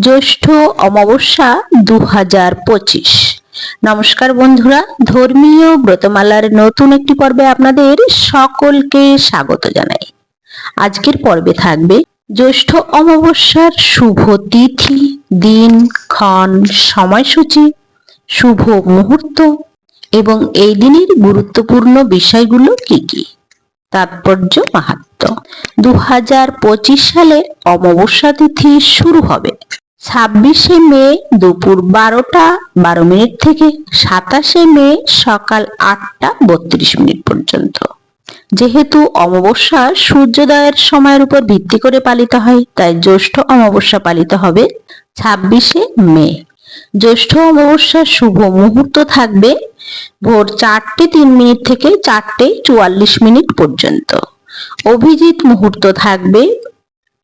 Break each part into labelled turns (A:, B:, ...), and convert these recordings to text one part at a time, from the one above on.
A: জ্যৈষ্ঠ অমাবস্যা দু হাজার পঁচিশ। নমস্কার বন্ধুরা, ধর্মীয় ব্রতমালার নতুন একটি পর্বে আপনাদের সকলকে স্বাগত জানাই। আজকের পর্বে থাকবে জ্যৈষ্ঠ অমাবস্যার শুভ তিথি, দিন, ক্ষণ, সময়সূচি, শুভ মুহূর্ত এবং এই দিনের গুরুত্বপূর্ণ বিষয়গুলো কি কি? তাৎপর্য মাহাত্ম দু হাজার পঁচিশ সালের অমাবস্যা তিথি শুরু হবে। ছাব্বিশে মে দুপুর বারোটা, বারো মিনিট থেকে সাতাশে মে সকাল আটটা বত্রিশ মিনিট পর্যন্ত। যেহেতু অমাবস্যা সূর্যোদয়ের সময়ের উপর ভিত্তি করে পালিত হয়, তাই জ্যৈষ্ঠ অমাবস্যা পালিত হবে ছাব্বিশে মে। জ্যৈষ্ঠ অমাবস্যার শুভ মুহূর্ত থাকবে ভোর চারটে তিন মিনিট থেকে চারটে চুয়াল্লিশ মিনিট পর্যন্ত। অভিজিৎ মুহূর্ত থাকবে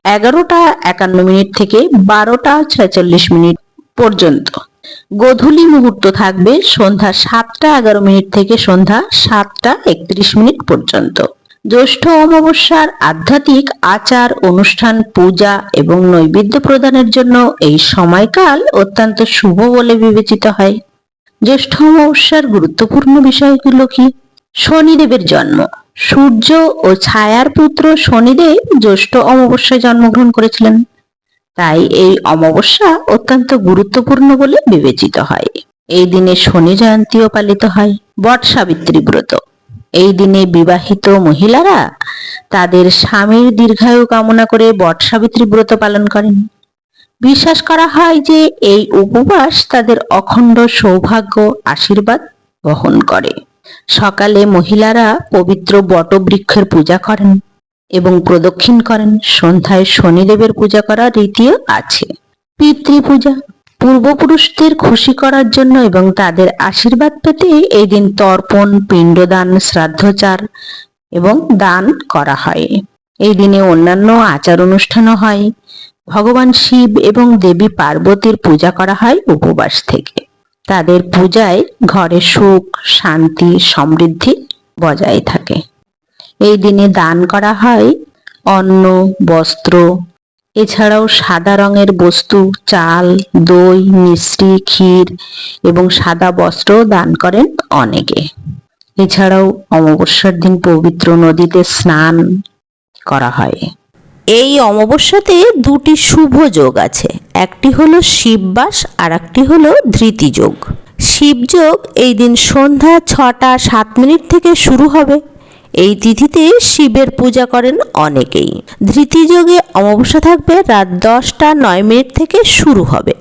A: এগারোটা একান্ন মিনিট থেকে বারোটা ছেচল্লিশ মিনিট পর্যন্ত। গোধূলি মুহূর্ত থাকবে সন্ধ্যা সাতটা এগারো মিনিট থেকে সন্ধ্যা সাতটা একত্রিশ মিনিট পর্যন্ত। জ্যৈষ্ঠ অমাবস্যার আধ্যাত্মিক আচার, অনুষ্ঠান, পূজা এবং নৈবেদ্য প্রদানের জন্য এই সময়কাল অত্যন্ত শুভ বলে বিবেচিত হয়। জ্যৈষ্ঠ অমাবস্যার গুরুত্বপূর্ণ বিষয়গুলো কি? শনিদেবের জন্ম। সূর্য ও ছায়ার পুত্র শনিদেব জ্যৈষ্ঠ অমাবস্যায় জন্মগ্রহণ করেছিলেন। তাই এই অমাবস্যা অত্যন্ত গুরুত্বপূর্ণ বলে বিবেচিত হয়। এই দিনে শনি জয়ন্তীও পালিত হয় বট সাবিত্রী ব্রত। এই দিনে বিবাহিত মহিলারা তাদের স্বামীর দীর্ঘায়ু কামনা করে বট সাবিত্রী ব্রত পালন করেন। বিশ্বাস করা হয় যে এই উপবাস তাদের অখণ্ড সৌভাগ্য, আশীর্বাদ বহন করে। সকালে মহিলারা পবিত্র বটবৃক্ষের পূজা করেন এবং প্রদক্ষিণ করেন। সন্ধ্যায় শনিদেবের পূজা করার রীতিও আছে। পিতৃপূজা, পূর্বপুরুষদের খুশি করার জন্য এবং তাদের আশীর্বাদ পেতে এই দিন তর্পণ, পিণ্ডদান, শ্রাদ্ধচার এবং দান করা হয়। এই দিনে অন্যান্য আচার অনুষ্ঠানও হয়। ভগবান শিব এবং দেবী পার্বতীর পূজা করা হয় উপবাস থেকে। তাদের পূজায় ঘরে সুখ, শান্তি, সমৃদ্ধি বজায় থাকে। এই দিনে দান করা হয় অন্ন, বস্ত্র, এছাড়াও সাদা রঙের বস্তু, চাল, দই, মিষ্টি, ক্ষীর এবং সাদা বস্ত্রও দান করেন অনেকে। এছাড়াও অমাবস্যার দিন পবিত্র নদীতে স্নান করা হয়। এই অমাবস্যাতে দুটি শুভ যোগ আছে। একটি হলো শিববাস আর একটি হলো ধৃতি যোগ শিবযোগ এই দিন সন্ধ্যা ছটা সাত মিনিট থেকে শুরু হবে। এই তিথিতে শিবের পূজা করেন অনেকেই। ধৃতিযোগে অমাবস্যা থাকবে রাত দশটা নয় মিনিট থেকে শুরু হবে।